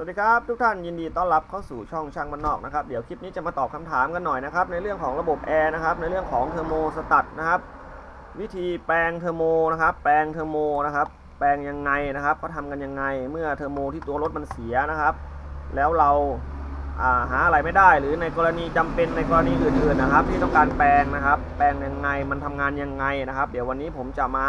สวัสดีครับทุกท่านยินดีต้อนรับเข้าสู่ช่องช่างบ้านนอกนะครับเดี๋ยวคลิปนี้จะมาตอบคำถามกันหน่อยนะครับในเรื่องของระบบแอร์นะครับในเรื่องของเทอร์โมสตัดนะครับวิธีแปลงเทอร์โมนะครับแปลงเทอร์โมนะครับแปลงยังไงนะครับเขาทำกันยังไงเมื่อเทอร์โมที่ตัวรถมันเสียนะครับ แล้วเราาหาอะไรไม่ได้หรือในกรณีจำเป็นในกรณีอื่นๆนะครับ ที่ต้องการแปลงนะครับ แปลงยังไงมันทำงานยังไงนะครับ เดี๋ยววันนี้ผมจะมา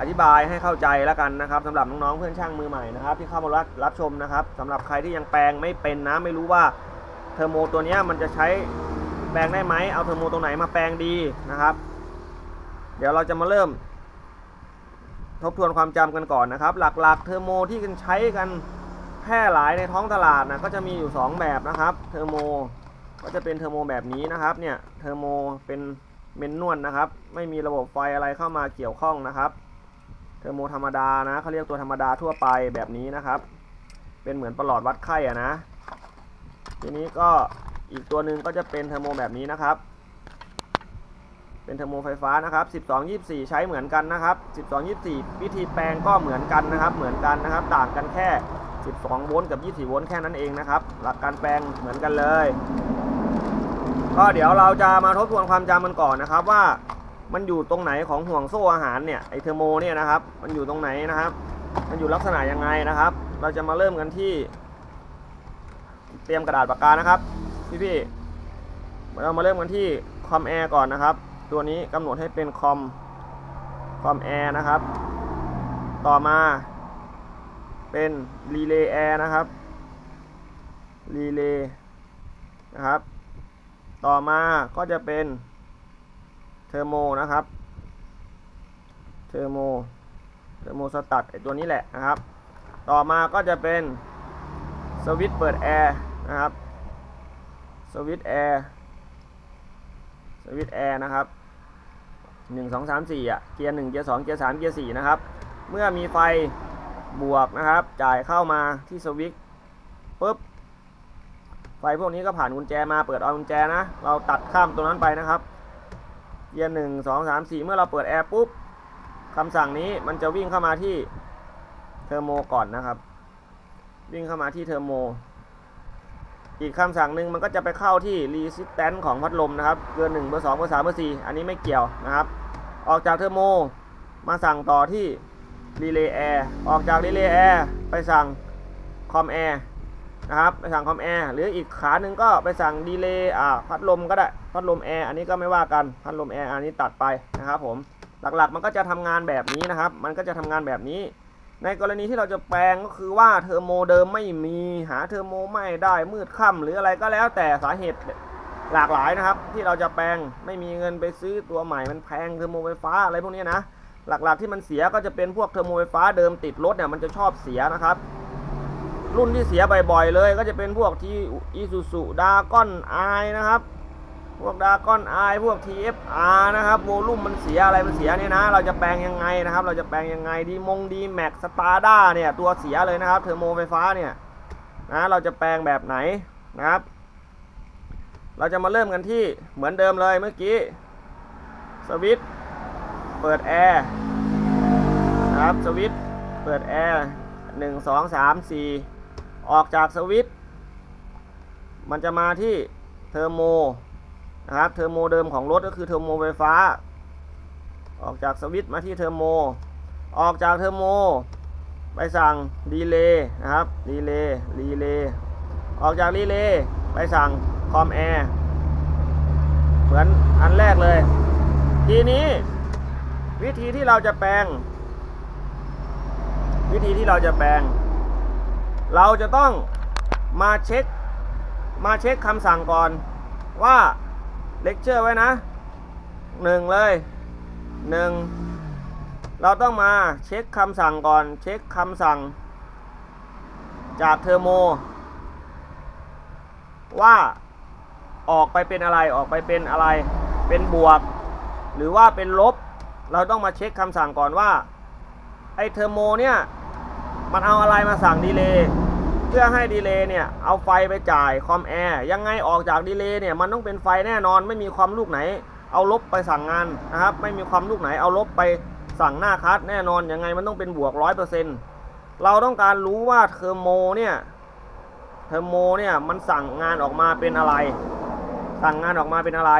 อธิบายให้เข้าใจแล้วกันนะครับสำหรับน้องๆเพื่อนช่างมือใหม่นะครับ ที่เข้ามารับรับชมนะครับสำหรับใครที่ยังแปลงไม่เป็นนะไม่รู้ว่าเทอร์โมตัวนี้มันจะใช้แปลงได้ไหมเอาเทอร์โมตรงไหนมาแปลงดีนะครับ เดี๋ยวเราจะมาเริ่ม ทบทวนความจำกันก่อนนะครับ หลักๆ เทอร์โมที่กันใช้กันแพร่หลายในท้องตลาดนะก็จะมีอยู่ 2 แบบนะครับ เทอร์โมก็จะเป็นเทอร์โมแบบนี้นะครับเนี่ยเทอร์โมเป็นเมนนวลนะครับ ไม่มีระบบไฟอะไรเข้ามาเกี่ยวข้องนะครับ เทอร์โมธรรมดานะเขาเรียกตัวธรรมดาทั่วไปแบบนี้นะครับ เป็นเหมือนประหลอดวัดไข้อะนะ ทีนี้ก็อีกตัวหนึ่งก็จะเป็นเทอร์โมแบบนี้นะครับ เป็นเทอร์โมไฟฟ้านะครับ 12 24 ใช้เหมือนกันนะครับ 12 24 วิธีแปลงก็เหมือนกันนะครับ เหมือนกันนะครับ ต่างกันแค่ 12 โวลต์กับ 24 โวลต์แค่นั้นเองนะครับ หลักการแปลงเหมือนกันเลย ก็เดี๋ยวเราจะมาทบทวนความจำมันก่อนนะครับว่า มันอยู่ตรงไหนของห่วงโซ่อาหารเนี่ยไอเทอร์โมเนี่ยนะครับ มันอยู่ตรงไหนนะครับ มันอยู่ลักษณะยังไงนะครับ เราจะมาเริ่มกันที่ เตรียมกระดาษปากกานะครับพี่พี่เรามาเริ่มกันที่คอมแอร์ก่อนนะครับ ตัวนี้กำหนดให้เป็นคอมคอมแอร์นะครับ ต่อมา เป็นรีเลย์แอร์นะครับรีเลย์นะครับ ต่อมาก็จะเป็น เทอร์โมนะครับ เทอร์โม เทอร์โมสตัดไอตัวนี้แหละนะครับ ต่อมาก็จะเป็นสวิตช์เปิดแอร์นะครับ สวิตช์แอร์ สวิตช์แอร์นะครับหนึ่งสองสามสี่อะ เกียร์หนึ่งเกียร์สองเกียร์สามเกียร์สี่นะครับ เมื่อมีไฟบวกนะครับ จ่ายเข้ามาที่สวิตช์ปุ๊บ ไฟพวกนี้ก็ผ่านกุญแจมา เปิดเอากุญแจนะ เราตัดข้ามตรงนั้นไปนะครับ เกียร์หนึ่งสองสามสี่เมื่อเราเปิดแอร์ปุ๊บคำสั่งนี้มันจะวิ่งเข้ามาที่เทอร์โมก่อนนะครับ วิ่งเข้ามาที่เทอร์โม อีกคำสั่งหนึ่งมันก็จะไปเข้าที่ resistance ของพัดลมนะครับเบอร์หนึ่งเบอร์สองเบอร์สามเบอร์สี่อันนี้ไม่เกี่ยวนะครับ ออกจากเทอร์โมมาสั่งต่อที่ relay air ออกจาก relay air ไปสั่ง com air นะครับไปสั่งคอมแอร์หรืออีกขาหนึ่งก็ไปสั่งดีเลย์อ่าพัดลมก็ได้ พัดลมแอร์อันนี้ก็ไม่ว่ากันพัดลมแอร์อันนี้ตัดไปนะครับผมหลักๆมันก็จะทำงานแบบนี้นะครับ มันก็จะทำงานแบบนี้ ในกรณีที่เราจะแปลงก็คือว่าเทอร์โมเดิมไม่มีหาเทอร์โมไม่ได้มืดค่ำหรืออะไรก็แล้วแต่สาเหตุหลากหลายนะครับ ที่เราจะแปลงไม่มีเงินไปซื้อตัวใหม่มันแพงเทอร์โมไฟฟ้าอะไรพวกนี้นะหลักๆที่มันเสียก็จะเป็นพวกเทอร์โมไฟฟ้าเดิมติดรถเนี่ยมันจะชอบเสียนะครับ รุ่นที่เสียบ่อยๆเลย ก็จะเป็นพวกที่อีซูซูดากอนไอนะครับ พวกดากอนไอพวก TFR นะครับโวลุ่มมันเสียอะไรมันเสียเนี่ยนะ เราจะแปลงยังไงนะครับ เราจะแปลงยังไงดีมงดีแม็กสตาร์ด้าเนี่ยตัวเสียเลยนะครับเทอร์โมไฟฟ้าเนี่ยนะเราจะแปลงแบบไหนนะครับ เราจะมาเริ่มกันที่เหมือนเดิมเลยเมื่อกี้สวิตเปิดแอร์นะครับสวิตเปิดแอร์หนึ่งสองสามสี่ออกจากสวิตมันจะมาที่เทอร์โม นะครับเทอร์โมเดิมของรถก็คือเทอร์โมไฟฟ้า ออกจากสวิตช์มาที่เทอร์โม ออกจากเทอร์โม ไปสั่งดีเลย์นะครับดีเลย์รีเลย์ออกจากรีเลย์ไปสั่งคอมแอร์เหมือนอันแรกเลย ทีนี้วิธีที่เราจะแปลง วิธีที่เราจะแปลง เราจะต้องมาเช็ค มาเช็คคำสั่งก่อนว่า เลคเชอร์ไว้นะหนึ่งเลยหนึ่งเราต้องมาเช็คคำสั่งก่อน เช็คคำสั่ง จากเทอร์โม ว่าออกไปเป็นอะไรออกไปเป็นอะไร เป็นบวก หรือว่าเป็นลบ เราต้องมาเช็คคำสั่งก่อนว่า ไอเทอร์โมเนี่ย มันเอาอะไรมาสั่งดีเลย์ เพื่อให้ดีเลย์เนี่ยเอาไฟไปจ่ายคอมแอร์ยังไงออกจากดีเลย์เนี่ยมันต้องเป็นไฟแน่นอนไม่มีความลูกไหน เอาลบไปสั่งงานนะครับ ไม่มีความลูกไหนเอาลบไปสั่งหน้าคัสแน่นอนยังไงมันต้องเป็นบวกร้อยเปอร์เซ็นต์เราต้องการรู้ว่าเทอร์โมเนี่ยเทอร์โมเนี่ยมันสั่งงานออกมาเป็นอะไร สั่งงานออกมาเป็นอะไร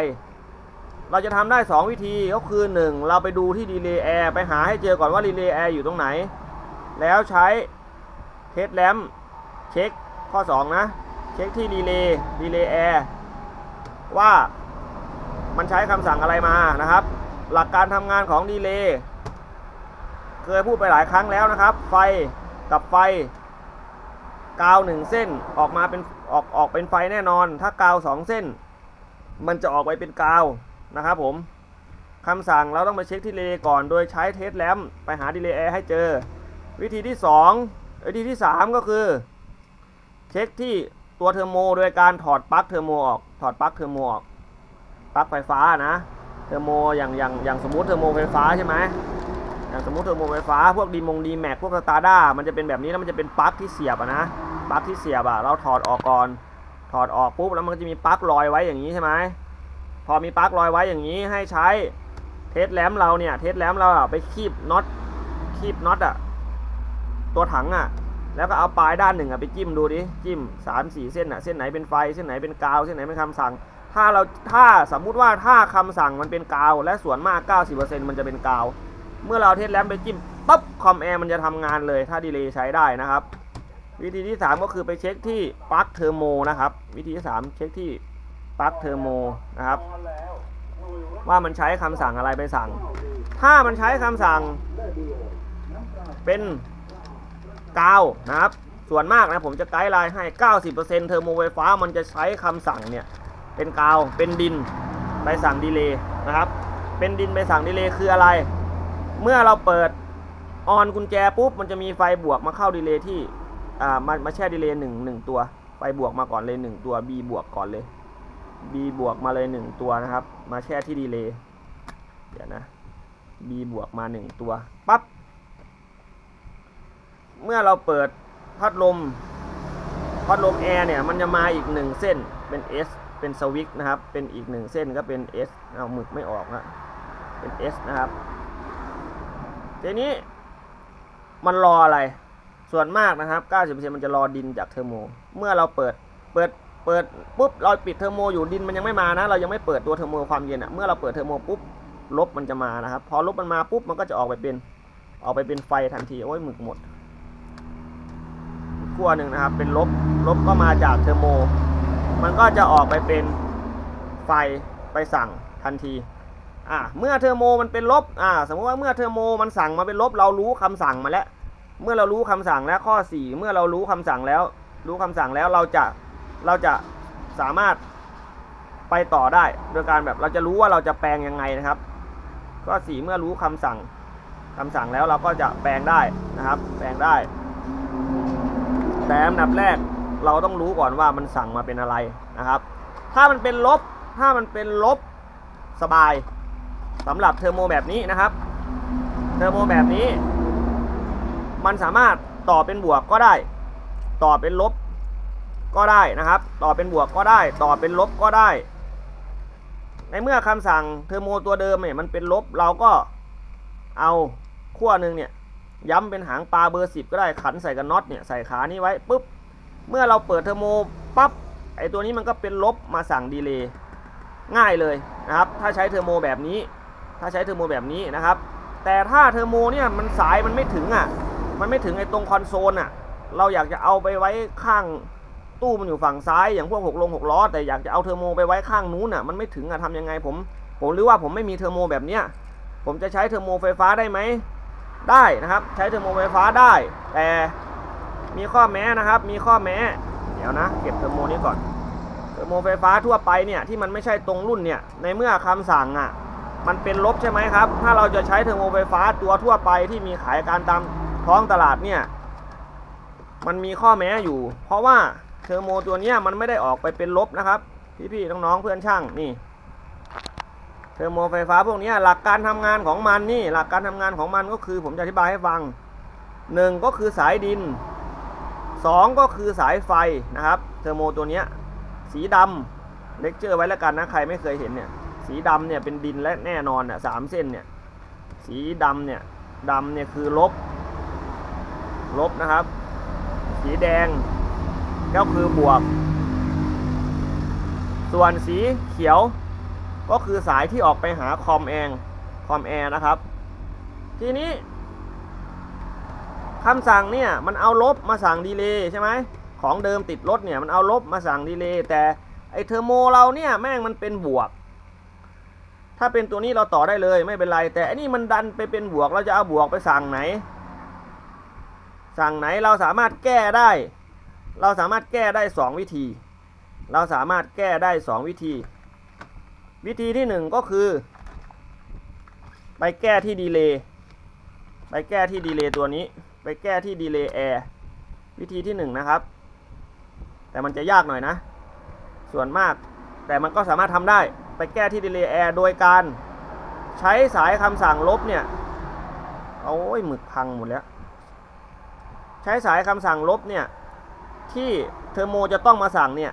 เราจะทำได้ 2 วิธีก็คือ 1 เราไปดูที่ดีเลย์แอร์ไปหาให้เจอก่อนว่าดีเลย์แอร์อยู่ตรงไหน แล้วใช้เทสแลม เช็คข้อ 2 นะ เช็คที่ดีเลย์ดีเลย์แอร์ว่ามันใช้คำสั่งอะไรมานะครับ หลักการทำงานของดีเลย์เคยพูดไปหลายครั้งแล้วนะครับ ไฟกับไฟ กาวหนึ่งเส้นออกมาเป็นออกออกเป็นไฟแน่นอน ถ้ากาวสองเส้น มันจะออกไปเป็นกาวนะครับผมคำสั่งเราต้องไปเช็คที่ดีเลย์ก่อน โดยใช้เทสแลมไปหาดีเลย์แอร์ให้เจอ วิธีที่2วิธีที่ 3 ก็คือ เช็คที่ตัวเทอร์โมโดยการถอดปลั๊กเทอร์โมออก ถอดปลั๊กเทอร์โมออก ปลั๊กไฟฟ้านะ เทอร์โมอย่างอย่างอย่างสมมติเทอร์โมไฟฟ้าใช่ไหมอย่างสมมติเทอร์โมไฟฟ้า พวกดีมงดีแม็กพวกสตาร์ด้ามันจะเป็นแบบนี้แล้วมันจะเป็นปลั๊กที่เสียบอะนะ ปลั๊กที่เสียบอะเราถอดออกก่อน ถอดออกปุ๊บแล้วมันก็จะมีปลั๊กลอยไว้อย่างนี้ใช่ไหมพอมีปลั๊กลอยไว้อย่างนี้ให้ใช้เทสแลมเราเนี่ย เทสแลมเราไปคีบน็อตคีบน็อตอะตัวถังอะ แล้วก็เอาปลายด้านหนึ่งอะไปจิ้มดูดิ จิ้มสามสี่เส้นอะเส้นไหนเป็นไฟ เส้นไหนเป็นกาว เส้นไหนเป็นคำสั่ง ถ้าเราถ้าสมมุติว่าถ้าคำสั่งมันเป็นกาว และส่วนมาก 90%มันจะเป็นกาว เมื่อเราเทสแลมไปจิ้มปั๊บคอมแอร์มันจะทำงานเลย ถ้าดีเลย์ใช้ได้นะครับ วิธีที่ 3 ก็คือไปเช็คที่ปลั๊กเทอร์โมนะครับ วิธีที่ 3 เช็คที่ปลั๊กเทอร์โมนะครับ ว่ามันใช้คำสั่งอะไรไปสั่ง ถ้ามันใช้คำสั่งเป็น กาวนะครับส่วนมากนะผมจะไกด์ไลน์ให้ 90%เทอร์โมไฟฟ้ามันจะใช้คำสั่งเนี่ยเป็นกาวเป็นดินไปสั่งดีเลย์นะครับ เป็นดินไปสั่งดีเลย์คืออะไร เมื่อเราเปิดออนกุญแจปุ๊บมันจะมีไฟบวกมาเข้าดีเลย์ที่อ่ามามาแช่ดีเลย์หนึ่งหนึ่งตัวไฟบวกมาก่อนเลยหนึ่งตัว B บวกก่อนเลย B บวกมาเลยหนึ่งตัวนะครับ มาแช่ที่ดีเลย์เดี๋ยวนะ B บวกมาหนึ่งตัวปั๊บ เมื่อเราเปิดพัดลม พัดลมแอร์เนี่ยมันจะมาอีกหนึ่งเส้นเป็น S เป็นสวิตช์นะครับ เป็นอีกหนึ่งเส้นก็เป็น S เอาหมึกไม่ออกนะเป็น S นะครับ ทีนี้มันรออะไร ส่วนมากนะครับ 90%มันจะรอดินจากเทอร์โม เมื่อเราเปิด เปิด เปิดปุ๊บ เราปิดเทอร์โมอยู่ดินมันยังไม่มานะ เรายังไม่เปิดตัวเทอร์โมความเย็นอะ่ะ เมื่อเราเปิดเทอร์โมปุ๊บ ลบมันจะมานะครับ พอลบมันมาปุ๊บ มันก็จะออกไปเป็น ออกไปเป็นไฟทันที โอ้ยหมึกหมด ขั้วหนึ่งนะครับ เป็นลบลบก็มาจากเทอร์โม มันก็จะออกไปเป็นไฟไปสั่งทันทีอ่าเมื่อเทอร์โมมันเป็นลบอ่าสมมติว่าเมื่อเทอร์โมมันสั่งมาเป็นลบ เรารู้คำสั่งมาแล้ว เมื่อเรารู้คำสั่งแล้วข้อ 4 เมื่อเรารู้คำสั่งแล้ว รู้คำสั่งแล้วเราจะเราจะสามารถไปต่อได้ โดยการแบบเราจะรู้ว่าเราจะแปลงยังไงนะครับ ข้อ 4 เมื่อรู้คำสั่งคำสั่งแล้วเราก็จะแปลงได้นะครับ แปลงได้ แต่อันดับแรกเราต้องรู้ก่อนว่ามันสั่งมาเป็นอะไรนะครับ ถ้ามันเป็นลบ ถ้ามันเป็นลบสบายสำหรับเทอร์โมแบบนี้นะครับ เทอร์โมแบบนี้ มันสามารถต่อเป็นบวกก็ได้ ต่อเป็นลบก็ได้นะครับ ต่อเป็นบวกก็ได้ ต่อเป็นลบก็ได้ ในเมื่อคำสั่งเทอร์โมตัวเดิมเนี่ยมันเป็นลบเราก็เอาขั้วหนึ่งเนี่ย ย้ำเป็นหางปลาเบอร์สิบก็ได้ขันใส่กับน็อตเนี่ยใส่ขานี้ไว้ปุ๊บเมื่อเราเปิดเทอร์โมปั๊บไอตัวนี้มันก็เป็นลบมาสั่งดีเลย์ง่ายเลยนะครับ ถ้าใช้เทอร์โมแบบนี้ ถ้าใช้เทอร์โมแบบนี้นะครับ แต่ถ้าเทอร์โมเนี่ยมันสายมันไม่ถึงอะ มันไม่ถึงไอตรงคอนโซลอะ เราอยากจะเอาไปไว้ข้างตู้มันอยู่ฝั่งซ้ายอย่างพวกหกลงหกล้อ แต่อยากจะเอาเทอร์โมไปไว้ข้างนู้นอะมันไม่ถึงอะทำยังไงผม ผมหรือว่าผมไม่มีเทอร์โมแบบเนี้ยผมจะใช้เทอร์โมไฟฟ้าได้ไหม ได้นะครับ ใช้เทอร์โมไฟฟ้าได้ แต่มีข้อแม้นะครับ มีข้อแม้ เดี๋ยวนะ เก็บเทอร์โมนี้ก่อน เทอร์โมไฟฟ้าทั่วไปเนี่ยที่มันไม่ใช่ตรงรุ่นเนี่ย ในเมื่อคำสั่งอะ มันเป็นลบใช่ไหมครับ ถ้าเราจะใช้เทอร์โมไฟฟ้าตัวทั่วไปที่มีขายการตามท้องตลาดเนี่ย มันมีข้อแม้อยู่ เพราะว่าเทอร์โมตัวเนี้ยมันไม่ได้ออกไปเป็นลบนะครับ พี่ๆน้องๆเพื่อนช่างนี่ ทอร์โมไฟฟ้าพวกนี้หลักการทำงานของมันนี่หลักการทำงานของมันก็คือผมจะอธิบายให้ฟังหนึ่งก็คือสายดินสองก็คือสายไฟนะครับ เทอร์โมตัวนี้สีดำเลคเจอร์ไว้แล้วกันนะใครไม่เคยเห็นเนี่ยสีดำเนี่ยเป็นดินและแน่นอนอะสามเส้นเนี่ยสีดำเนี่ยดำเนี่ยคือลบ ลบนะครับ สีแดงก็คือบวก ส่วนสีเขียว ก็คือสายที่ออกไปหาคอมแองคอมแอร์นะครับ ทีนี้คำสั่งเนี่ยมันเอาลบมาสั่งดีเลย์ใช่ไหมของเดิมติดลบเนี่ยมันเอาลบมาสั่งดีเลย์แต่ไอเทอร์โมเราเนี่ยแม่งมันเป็นบวก ถ้าเป็นตัวนี้เราต่อได้เลยไม่เป็นไร แต่อันนี้มันดันไปเป็นบวกเราจะเอาบวกไปสั่งไหน สั่งไหนเราสามารถแก้ได้ เราสามารถแก้ได้ 2 วิธี เราสามารถแก้ได้ 2 วิธี วิธีที่1ก็คือ ไปแก้ที่ดีเลย์ไปแก้ที่ดีเลย์ตัวนี้ ไปแก้ที่ดีเลย์แอร์วิธีที่1นะครับ แต่มันจะยากหน่อยนะ ส่วนมากแต่มันก็สามารถทำได้ไปแก้ที่ดีเลย์แอร์โดยการใช้สายคำสั่งลบเนี่ยโอ้ยหมึกพังหมดแล้ว ใช้สายคำสั่งลบเนี่ยที่เทอร์โมจะต้องมาสั่งเนี่ย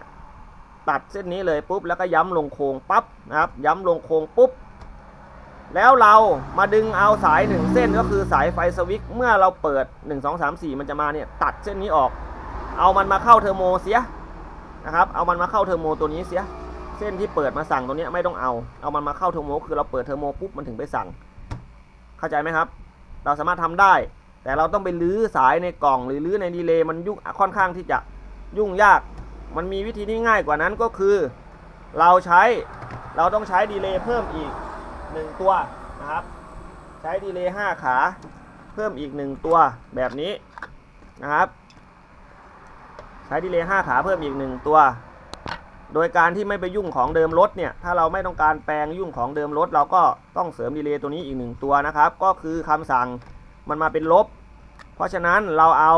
ตัดเส้นนี้เลยปุ๊บแล้วก็ย้ำลงโค้งปั๊บนะครับ ย้ำลงโค้งปุ๊บ แล้วเรามาดึงเอาสายหนึ่งเส้นก็คือสายไฟสวิตช์เมื่อเราเปิด 1 2 3 4 มันจะมาเนี่ยตัดเส้นนี้ออก เอามันมาเข้าเทอร์โมเสียนะครับเอามันมาเข้าเทอร์โมตัวนี้เสียเส้นที่เปิดมาสั่งตัวเนี้ยไม่ต้องเอา เอามันมาเข้าเทอร์โมคือเราเปิดเทอร์โมปุ๊บมันถึงไปสั่ง เข้าใจไหมครับ เราสามารถทำได้ แต่เราต้องไปลื้อสายในกล่อง หรือลื้อในดีเลย์มันยุ่งค่อนข้างที่จะยุ่งยาก มันมีวิธีที่ง่ายกว่านั้นก็คือ เราใช้เราต้องใช้ดีเลย์เพิ่มอีก 1 ตัวนะครับ ใช้ดีเลย์5ขาเพิ่มอีก 1 ตัวแบบนี้นะครับ ใช้ดีเลย์5ขาเพิ่มอีก 1 ตัว โดยการที่ไม่ไปยุ่งของเดิมรถเนี่ยถ้าเราไม่ต้องการแปลงยุ่งของเดิมรถ เราก็ต้องเสริมดีเลย์ตัวนี้อีก 1 ตัวนะครับ ก็คือคำสั่งมันมาเป็นลบ เพราะฉะนั้นเราเอา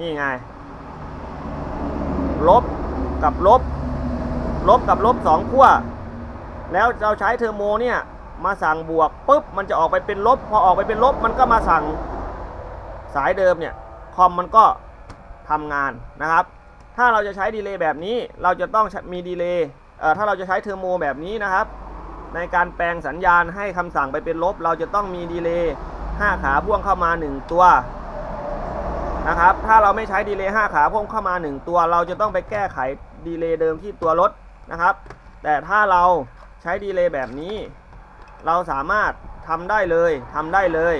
นี่ไง ลบกับลบ ลบกับลบสองขั้ว แล้วเราใช้เทอร์โมเนี่ยมาสั่งบวกปุ๊บมันจะออกไปเป็นลบ พอออกไปเป็นลบมันก็มาสั่งสายเดิมเนี่ยคอมมันก็ทำงานนะครับ ถ้าเราจะใช้ดีเลย์แบบนี้เราจะต้องมีดีเลย์ถ้าเราจะใช้เทอร์โมแบบนี้นะครับ ในการแปลงสัญญาณให้คำสั่งไปเป็นลบ เราจะต้องมีดีเลย์5ขาพ่วงเข้ามา 1 ตัว นะครับ ถ้าเราไม่ใช้ดีเลย์5ขาพ่วงเข้ามา 1 ตัว เราจะต้องไปแก้ไขดีเลย์เดิมที่ตัวรถนะครับ แต่ถ้าเราใช้ดีเลย์แบบนี้ เราสามารถทำได้เลยทำได้เลย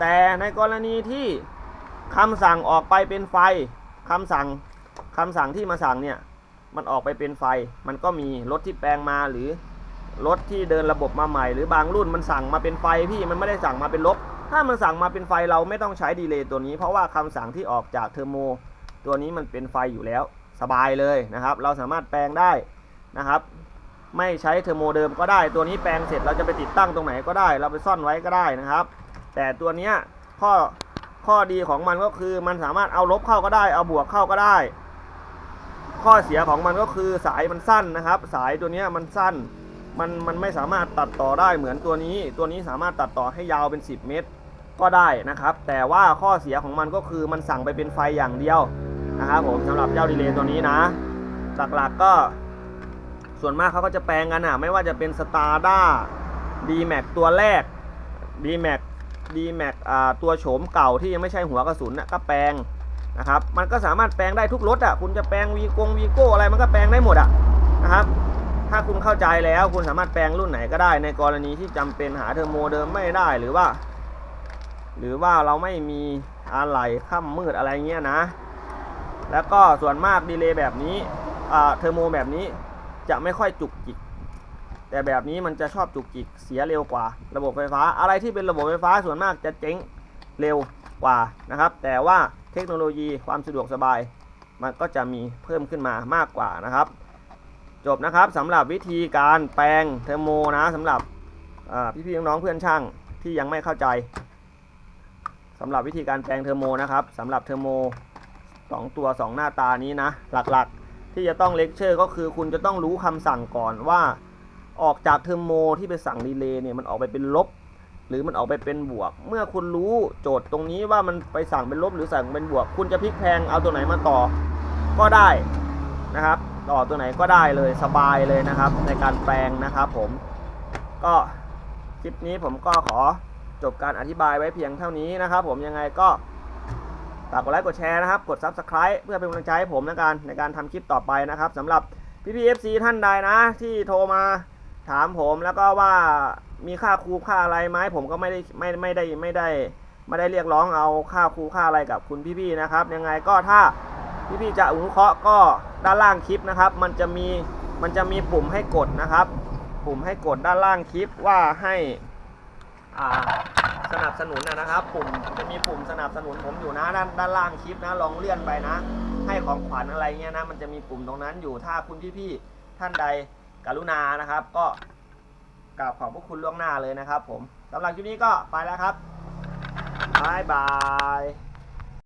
แต่ในกรณีที่คำสั่งออกไปเป็นไฟคำสั่งคำสั่งที่มาสั่งเนี่ยมันออกไปเป็นไฟ มันก็มีรถที่แปลงมาหรือรถที่เดินระบบมาใหม่ หรือบางรุ่นมันสั่งมาเป็นไฟพี่มันไม่ได้สั่งมาเป็นลบ ถ้ามันสั่งมาเป็นไฟเราไม่ต้องใช้ดีเลย์ตัวนี้ เพราะว่าคำสั่งที่ออกจากเทอร์โม ตัวนี้มันเป็นไฟอยู่แล้ว สบายเลยนะครับ เราสามารถแปลงได้นะครับ ไม่ใช้เทอร์โมเดิมก็ได้ ตัวนี้แปลงเสร็จเราจะไปติดตั้งตรงไหนก็ได้ เราไปซ่อนไว้ก็ได้นะครับ แต่ตัวนี้ข้อข้อดีของมันก็คือมันสามารถเอาลบเข้าก็ได้ เอาบวกเข้าก็ได้ ข้อเสียของมันก็คือสายมันสั้นนะครับ สายตัวนี้มันสั้นมันมันไม่สามารถตัดต่อได้เหมือนตัวนี้ ตัวนี้สามารถตัดต่อให้ยาวเป็น 10 เมตร ก็ได้นะครับ แต่ว่าข้อเสียของมันก็คือมันสั่งไปเป็นไฟอย่างเดียวนะครับผมสำหรับเจ้าดีเลย์ตัวนี้นะ หลักๆก็ส่วนมากเขาก็จะแปลงกันอะ ไม่ว่าจะเป็น s t a r d a d m a x ตัวแรก d m a x d m a x อ่าตัวโฉมเก่าที่ยังไม่ใช่หัวกระสุนน่ะก็แปลงนะครับ มันก็สามารถแปลงได้ทุกรถอะ คุณจะแปลงวีกงวีโก้อะไรมันก็แปลงได้หมดอะนะครับ ถ้าคุณเข้าใจแล้วคุณสามารถแปลงรุ่นไหนก็ได้ในกรณีที่จำเป็นหาเทอร์โมเดิมไม่ได้หรือว่า หรือว่าเราไม่มีอะไรค่ำมืดอะไรเงี้ยนะ แล้วก็ส่วนมากดีเลย์แบบนี้อ่าเทอร์โมแบบนี้จะไม่ค่อยจุกจิก แต่แบบนี้มันจะชอบจุกจิกเสียเร็วกว่า ระบบไฟฟ้าอะไรที่เป็นระบบไฟฟ้าส่วนมากจะเจ๊งเร็วกว่านะครับ แต่ว่าเทคโนโลยีความสะดวกสบาย มันก็จะมีเพิ่มขึ้นมามากกว่านะครับ จบนะครับสำหรับวิธีการแปลงเทอร์โมนะสำหรับพี่ๆน้องๆเพื่อนช่างที่ยังไม่เข้าใจ สำหรับวิธีการแปลงเทอร์โมนะครับสำหรับเทอร์โมสองตัวสองหน้าตานี้นะ หลักๆ ที่จะต้องเลคเชอร์ก็คือคุณจะต้องรู้คำสั่งก่อนว่า ออกจากเทอร์โมที่ไปสั่งดีเลย์เนี่ยมันออกไปเป็นลบ หรือมันออกไปเป็นบวก เมื่อคุณรู้โจทย์ตรงนี้ว่ามันไปสั่งเป็นลบหรือสั่งเป็นบวก คุณจะพลิกแพงเอาตัวไหนมาต่อก็ได้นะครับ ต่อตัวไหนก็ได้เลยสบายเลยนะครับ ในการแปลงนะครับผมก็คลิปนี้ผมก็ขอ จบการอธิบายไว้เพียงเท่านี้นะครับผมยังไงก็ฝากกดไลค์กดแชร์นะครับ กด Subscribe เพื่อเป็นกำลังใจให้ผมในการในการทำคลิปต่อไปนะครับสำหรับพี่พีเอฟซีท่านใดนะ ที่โทรมาถามผมแล้วก็ว่ามีค่าครูค่าอะไรไหมผมก็ไม่ได้ไม่ไม่ได้ไม่ได้ไม่ได้เรียกร้องเอาค่าครูค่าอะไรกับคุณพี่ๆนะครับ ยังไงก็ถ้าพี่ๆจะอนุเคราะห์ก็ด้านล่างคลิปนะครับ มันจะมีมันจะมีปุ่มให้กดนะครับ ปุ่มให้กดด้านล่างคลิปว่าให้ อ่าสนับสนุนนะนะครับปุ่มจะมีปุ่มสนับสนุนผมอยู่นะด้านด้านล่างคลิปนะลองเลื่อนไปนะ ให้ของขวัญอะไรเงี้ยนะมันจะมีปุ่มตรงนั้นอยู่ถ้าคุณพี่ๆท่านใดกรุณานะครับ ก็กราบขอบพระคุณล่วงหน้าเลยนะครับ ผมสำหรับคลิปนี้ก็ไปแล้วครับบายบาย